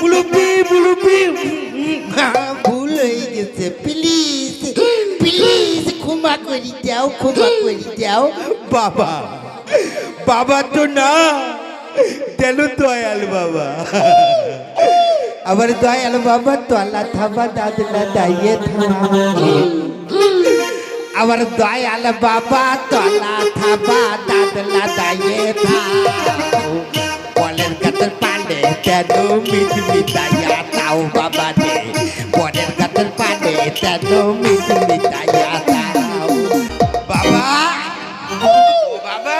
মুলুবি মুলুবি ভুল গেছে। Please please ক্ষমা করে দাও ক্ষমা করে দাও। বাবা বাবা তো না দেন দয়াল বাবা। আবার দয়াল বাবা তলা থাবা দাদলা দাইয়ে থামা আবার দয়াল বাবা তলা থাবা দাদলা দাইয়ে থা বলের গাতের পানে কেন মিট মিটাইয়া তাও বাবা রে বলের গাতের পানে কেন মিট মিটাইয়া তাও। বাবা! ও বাবা!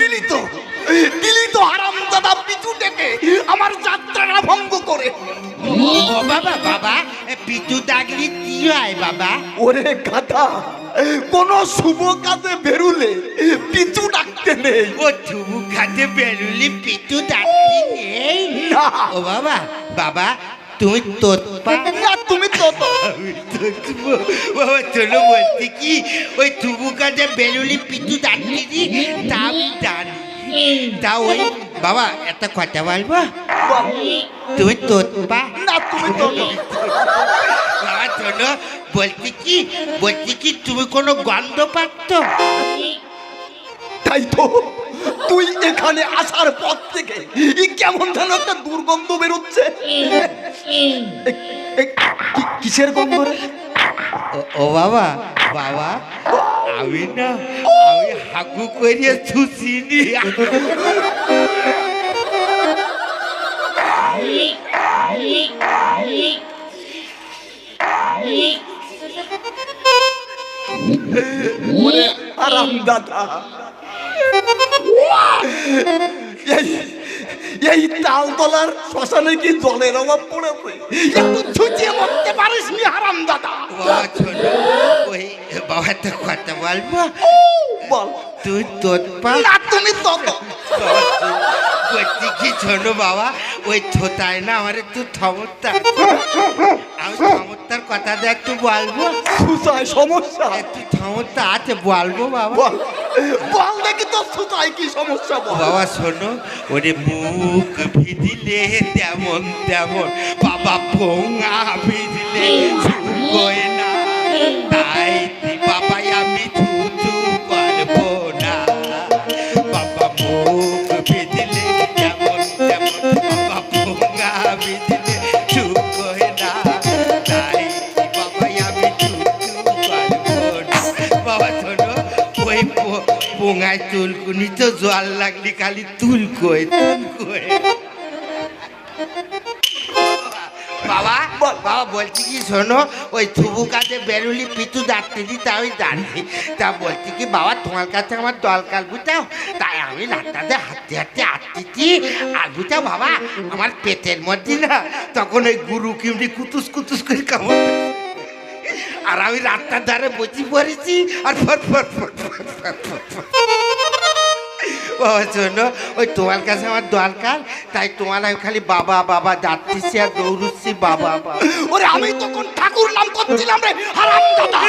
দিলি তো দিলি তো হারাম দাদা পিছু ডেকে আমার যাত্রাটা ভঙ্গ করে। ও বাবা বাবা পিটু ডাকলি কি হয় বাবা? ওরে গাধা! কোন শুভ কাজে বেরুলে পিছু ডাকতে নেই। ও থুবু খাতে বেরুলি পিটু ডাকলি নেই? না। ও বাবা বাবা তুমি পা না তুমি তো তো বাবা চলো বলছি কি ওই থুবু কাজে বেলুলি পিটু ডাকলি দি তা তা ওই বাবা একটা কথা বলব? তুমি পা না তুমি তো তো বাবা শোনো বলছি কি? বলছি কি তুমি কোনো গন্ধ পাচ্ছ? তাই তো তুই এখানে আসার পর থেকে কেমন যেন একটা দুর্গন্ধ বেরোচ্ছে। কিসের গন্ধ রে? ও- বাবা বাবা আমি না হাগু করিয়ে ছুচিনি ওরে আরাম দাদা। এই এই তালতলার শ্মশানে কি জলের অভাব পড়েছে একটু ছুটিয়ে মরতে পারিস নি হারাম দাদা। বাবা শোনো ওই বাবা একটা কথা বলব? বল। তুই তোর পা না তুমি তো তো। বাবা, তুই- কি শোনো বাবা? ওই থোতায় না আমার একটু ক্ষমতা আমি কথা দিয়ে একটু বলব। সুসায় সমস্যা। একটু ক্ষমতা আছে বলব বাবা। বল। দেখি তো সুসায় কি সমস্যা বল। বাবা শোনো ওরে মুখ ভিদিলে তেমন তেমন বাবা পোঙা ভিদিলে শুকোয় না। তাই পোঙায় তুলকুনি তো জল লাগলি খালি তুলকোয় তুলকোয় বাবা বাবা বলছি কি শোনো ওই থুবু কাছে বেরুলি পিছু দাঁড়তে দি তা আমি জানি তা বলছি কি বাবা তোমার কাছে আমার দরকার বুঝাও? তাই আমি রাস্তাতে হাঁটতে হাঁটতে আসতেছি। আর বুঝাও বাবা আমার পেটের মধ্যে না তখন ওই গুরু কিমড়ি কুতুস কুতুস করে কামড় আর আমি রাস্তার ধারে বসে পড়েছি আর ফর ফর ফর শোনো ওই তোমার কাছে আমার দরকার তাই তোমার আমি খালি বাবা বাবা যাচ্ছি আর দৌড়ুচ্ছি বাবা ওরে আমি তখন ঠাকুর নাম করছিলাম রে হারাম দাদা।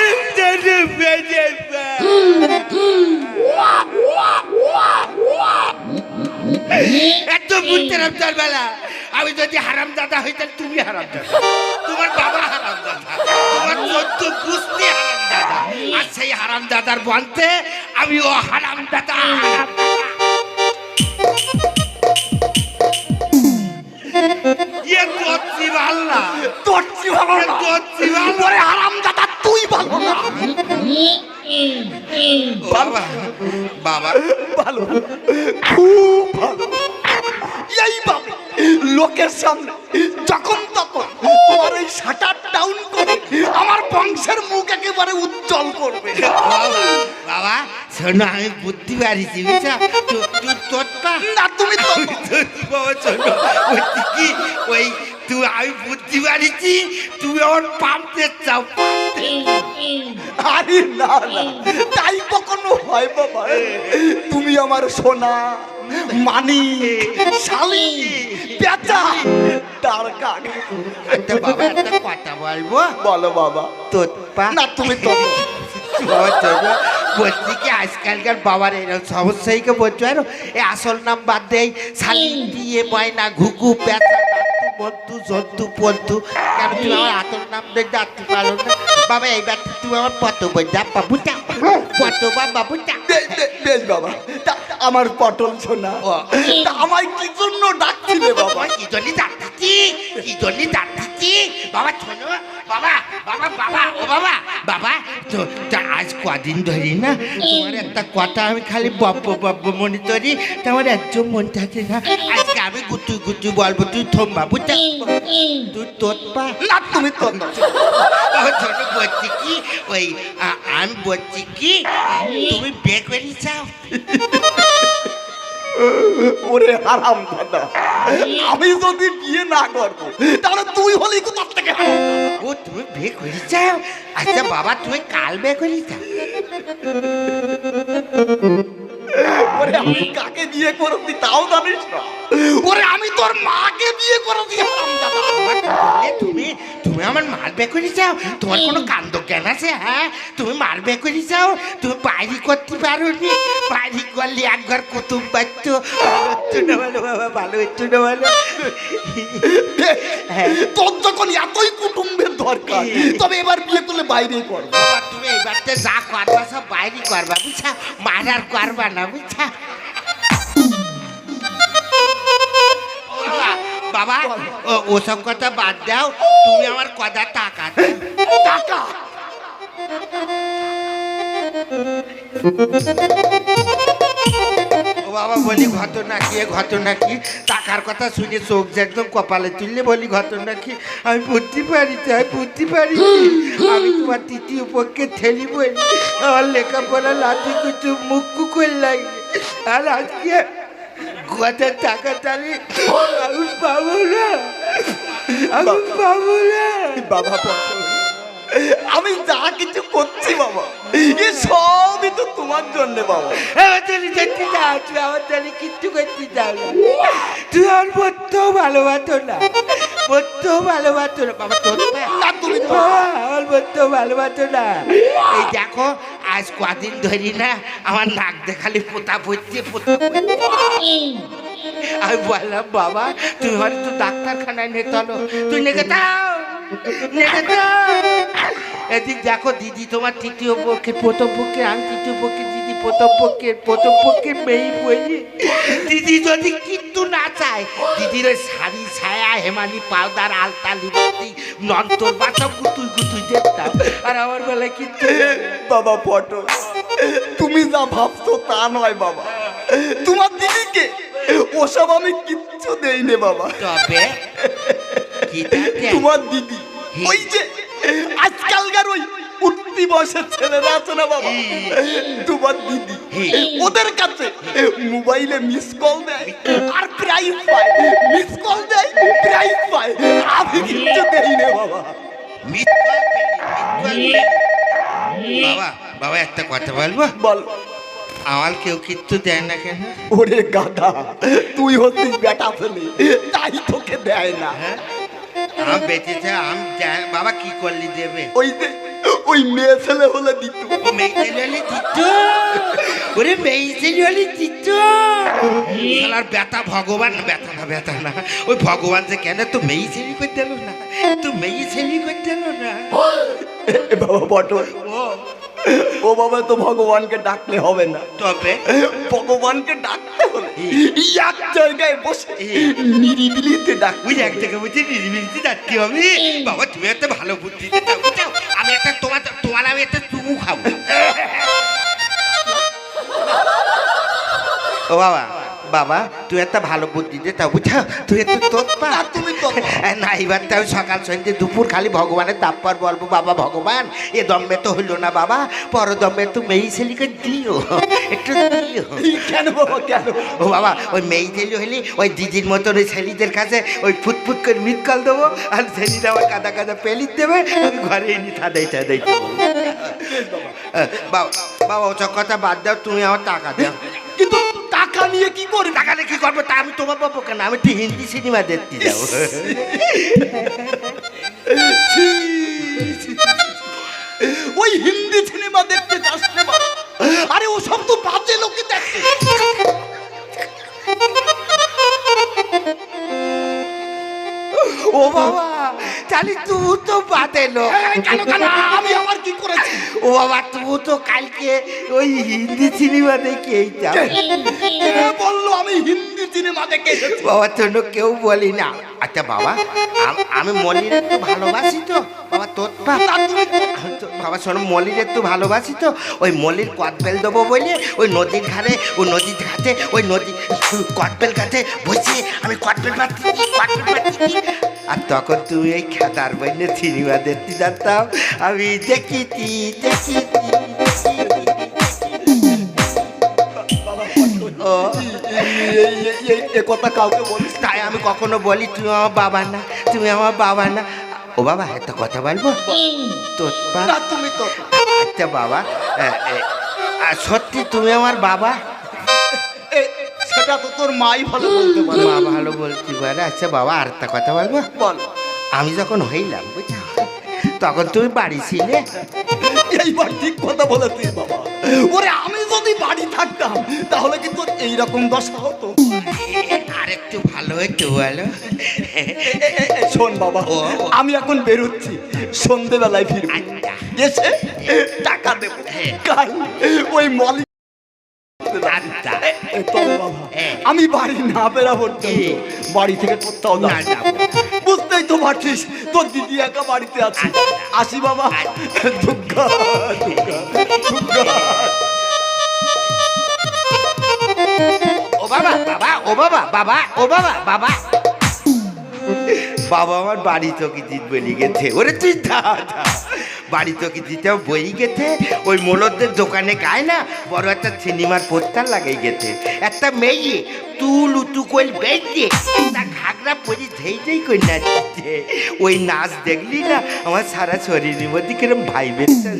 এত বুঝতে রামতার বেলা। আমি যদি হারাম দাদা হইতাম তুমি হারাম দাদা। তোমার বাবা হারাম দাদা। চোদ্দ গুস্তি হারাম দাদা আর সেই হারাম দাদার বলতে আমি ও হারাম দাদা ইয়ে করছি ভাল্লা তোর কি ভালো না করছি ভালো ওরে হারাম দাদা তুই ভালো না বাবা বাবা। ভালো খুব ভালো। এইভাবে লোকের সামনে যখন শোনো আমি বুদ্ধি পারিছি বুঝছ? তুই তোর পা না তুমি বাবা শোনো বলছি কি? ওই তুই আমি বুদ্ধি পারিছি তুমি আমার পাম্পতে চাও আরে না না তাই কখনো হয় বাবা। তুমি আমার সোনা মানি শালি পেঁচা তার কাক। একটা বাবা একটা কথা বলব। বলো বাবা। তোর পা না তুমি তো বলছি কি আজকালকার বাবার এরকম সমস্যাইকে বলছো আর এই আসল নাম বাদ দেয় শালি দিয়ে ময়না ঘুঘু পেঁচা মন্তু জন্তু পন্তু কেন তুমি আমার হাতের নাম দিয়ে ডাকতে পারো না বাবা এইবার তুমি আমার পত বাবুটা পত বাবুটা বেশ বাবা আমার পটল শোনা আমায় কি জন্য ডাকছিলে বাবা কি জন্য ডাকতেছি কি জন্য ডাকতেছি বাবা শোনো বাবা বাবা বাবা ও বাবা বাবা তো তা আজ কদিন ধরি না তোমার একটা কথা আমি খালি বব্ব বব্ব মনে করি তোমার একজন মন থাকে না। আজকে আমি গুতু গুতু বলব তুই থম বাবু তুই তোর পা। না তুমি তো না। বলছি কি ওই আমি বলছি কি তুমি বিয়ে করে চাও। ওরে হারাম দাদা। আমি যদি বিয়ে না করব তাহলে তুই হলি কোথা থেকে? ও তুমি বিয়ে করি চাও আচ্ছা বাবা তুমি কাল বিয়ে করিস ওরে আমি কাকে বিয়ে করবি তাও জানিস না। ওরে আমি তোর মাকে বিয়ে করে বললে তুমি তুমি আমার মার বিয়ে করে চাও তোমার কোনো কাণ্ড জ্ঞান আছে হ্যাঁ? তুমি মার বিয়ে করে চাও তুমি বাইরে করতে পারো নি বাইরে করলে একবার কুতুম পাচ্ছ ভালো হচ্ছে না ভালো বাবা ভালো হচ্ছে না ভালো। হ্যাঁ। তোর যখন এতই কুটুম্বের দরকার তবে এবার বিয়ে করলে বাইরেই করব। তুমি এইবারতে যা করবা সব বাইরে করবা বুঝছা? মারার করবা না বুঝছা? বাবা, ও- ওসব কথা বাদ দাও তুমি আমার কথা টাকা দাও টাকা ও বাবা বলি ঘটনা কি এ ঘটনা কি? টাকার কথা শুনে চোখ যে একদম কপালে তুললে বলি ঘটনা কি? আমি বুঝতে পারি তো, আমি বুঝতে পারি আমি তোমার তৃতীয় পক্ষে ঠেলি বলি। আমার লেখাপড়া লাঠি কিছু মুখ কুকুর লাগে। আর আজকে কত টাকা তাহলে আমি পাবো না। আমি পাবো না। বাবা আমি যা কিছু করছি বাবা এ সবই তো তোমার জন্য বাবা। আমার তাহলে দেখতে তুই আমার তাহলে কিচ্ছু করতে যাও তুই আমার বলতেও ভালোবাসো না। বলতেও ভালোবাসো না। বাবা তোর না তুমি আমার বলতেও ভালোবাসো না। এই দেখো আজ কদিন ধরি না আমার নাক দেখালি পোতা পড়ছে পোতা আমি বললাম বাবা তুই হয়তো ডাক্তারখানায় নিয়ে চলো। তুই নেগে যাও নেগে এদিক দেখো দিদি তোমার তৃতীয় পক্ষে প্রথম পক্ষে আমি তৃতীয় পক্ষে দিদি প্রথম পক্ষে প্রথম পক্ষে মেয়ে বলি। দিদি যদি কিন্তু না চায়। দিদির ওই শাড়ি ছায়া হেমালি পাউডার আলতা লিপস্টিক নন্তর বাসা গুতুই গুতুই দেখতাম আর আমার বেলায় কিন্তু বাবা পটল। তুমি যা ভাবছ তা নয় বাবা। তোমার দিদিকে ওসব আমি কিচ্ছু দেইনি বাবা। তবে তোমার দিদি ওই যে আজকালকার ওই উঠতি বয়সের ছেলেরা আছে না বাবা? তোমার দিদি। ওদের কাছে মোবাইলে মিস কল দেয় আর প্রাইজ পায়। মিস কল দেয় প্রাইজ পায়। আমি কিচ্ছু দেই না বাবা। বাবা বাবা একটা কথা বলব? বল। আমার কেউ কিচ্ছু দেয় না কেন? ওরে গাধা তুই হচ্ছিস বেটা ফেলে। তাই তোকে দেয় না। হ্যাঁ? আম বেঁচেছে আম দেয়- বাবা কি করলি দেবে? ওই ওই মেয়ে ছেলে হলে দিত হলে ওরে মেয়ে হলে দিত শালার বেটা ভগবান বেটা না বেটা না ওই ভগবান যে কেন তো মেয়ে ছেলি করে দিল না তো মেয়ে ছেলি করে দিল না বাবা পটল ও বাবা তো ভগবানকে ডাকলে হবে না তবে ভগবানকে ডাকতে হলে এক জায়গায় বসে নিরিবিলিতে ডাক ওই এক জায়গায় বুঝে নিরিবিলিতে ডাকতে হবে বাবা তুমি একটা ভালো বুদ্ধি দিতে বুঝাও আমি একটা তোমার তোমার আমি একটা চুমু খাব ও বাবা বাবা তুই একটা ভালো বুদ্ধি দে তা বুঝা? তুই একটু তোর পা। তুমি। না এবার তো সকাল সন্ধ্যে দুপুর খালি ভগবানের তাপ্পর বলব বাবা ভগবান এ দমে তো হইল না বাবা পর দমে তো মেয়ে ছেলিকে দিও। একটু দিও। কেন বাবা কেন? ও বাবা ওই মেয়ে ছেলে হলে ওই দিদির মতন ওই ছেলেদের কাছে ওই ফুটফুট করে মিট কল দেবো আর ছেলেটা আমার কাদা কাদা পেলিত দেবে আমি ঘরে এনে ঠাদাই দেবো। বাবা বাবা ওসব কথা বাদ দাও তুমি আমার টাকা দাও। কিন্তু টাকা নিয়ে কি করবি টাকা নিয়ে কি করব? তা আমি তোমার বাবু কেন? আমি একটু হিন্দি সিনেমা দেখতে যাব। ওই হিন্দি সিনেমা দেখতে যাস আরে ও সব তো বাজে লোকে দেখে। ও বাবা তাহলে তুই তো বাদেলো এই, কেন কেন? আমি আমার কি করেছি? ও বাবা তু তো কালকে ওই হিন্দি সিনেমা দেখে এইটা বলল আমি হিন্দি সিনেমা দেখে বাবার বাবা তো কেউ বলি না আচ্ছা বাবা, আমি মলির একটু ভালোবাসি তো। বাবা, তোর বাবা, শোনো মল্লির একটু ভালোবাসি তো। ওই মলির কদবেল দেবো বলে ওই নদীর ধারে ওই নদীর ঘাটে, ওই নদী কদবেল গাছে বসে আমি পাচ্ছি আর তখন তুমি এই খেতার বইনে সিনেমা দেখতে যেতাম। আমি দেখিতি দেখিতি এ কথা কাউকে বলিস তাই আমি কখনো বলি তুমি আমার বাবা না তুমি আমার বাবা না। ও বাবা একটা কথা বলব? তোর তুমি তো আচ্ছা বাবা সত্যি তুমি আমার বাবা? সেটা তো তোর মাই ভালো বলতে পারে। মা ভালো বলতে পারে। আচ্ছা বাবা আর একটা কথা বলব? বল। আমি যখন হইলাম বুঝছ? তখন তুমি বাড়ি ছিলে? এইবার ঠিক কথা বলে তুই বাবা। ওরে আমি যদি বাড়ি থাকতাম তাহলে কিন্তু এইরকম দশা হতো আর একটু ভালো একটু এ, শোন বাবা। আমি এখন বেরোচ্ছি সন্ধেবেলায় ফিরবো আচ্ছা। এসে টাকা দেবো হ্যাঁ। কাল ওই মলি আচ্ছা হ্যাঁ। আমি বাড়ি না বেরাবো কি? বাড়ি থেকে কোথাও না। বুঝতেই তো পারছিস তোর দিদি একা বাড়িতে আছে। আসি বাবা। দুর্গা দুর্গা দুর্গা ও বাবা বাবা ও বাবা বাবা ও বাবা বাবা। বাবা আমার বাড়ি তোকে জিতবে বলি গেছে ওরে তুই দা। বাড়ি তোকে দিতেও বই গেছে? ওই মোলদের দোকানে গায় না? বড় একটা সিনেমার পোস্টার লাগাই গেছে। একটা মেয়ে তুল উতু কইল বেঁচে তা ঘাগরা পরি ধেই কই নাচছে। ওই নাচ দেখলি না? আমার সারা শরীরের মধ্যে কিরম ভাইব্রেশন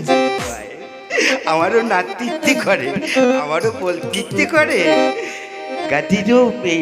আমারও নাচতে করে, আমারও বলতে ইচ্ছে করে। গাদিরও মে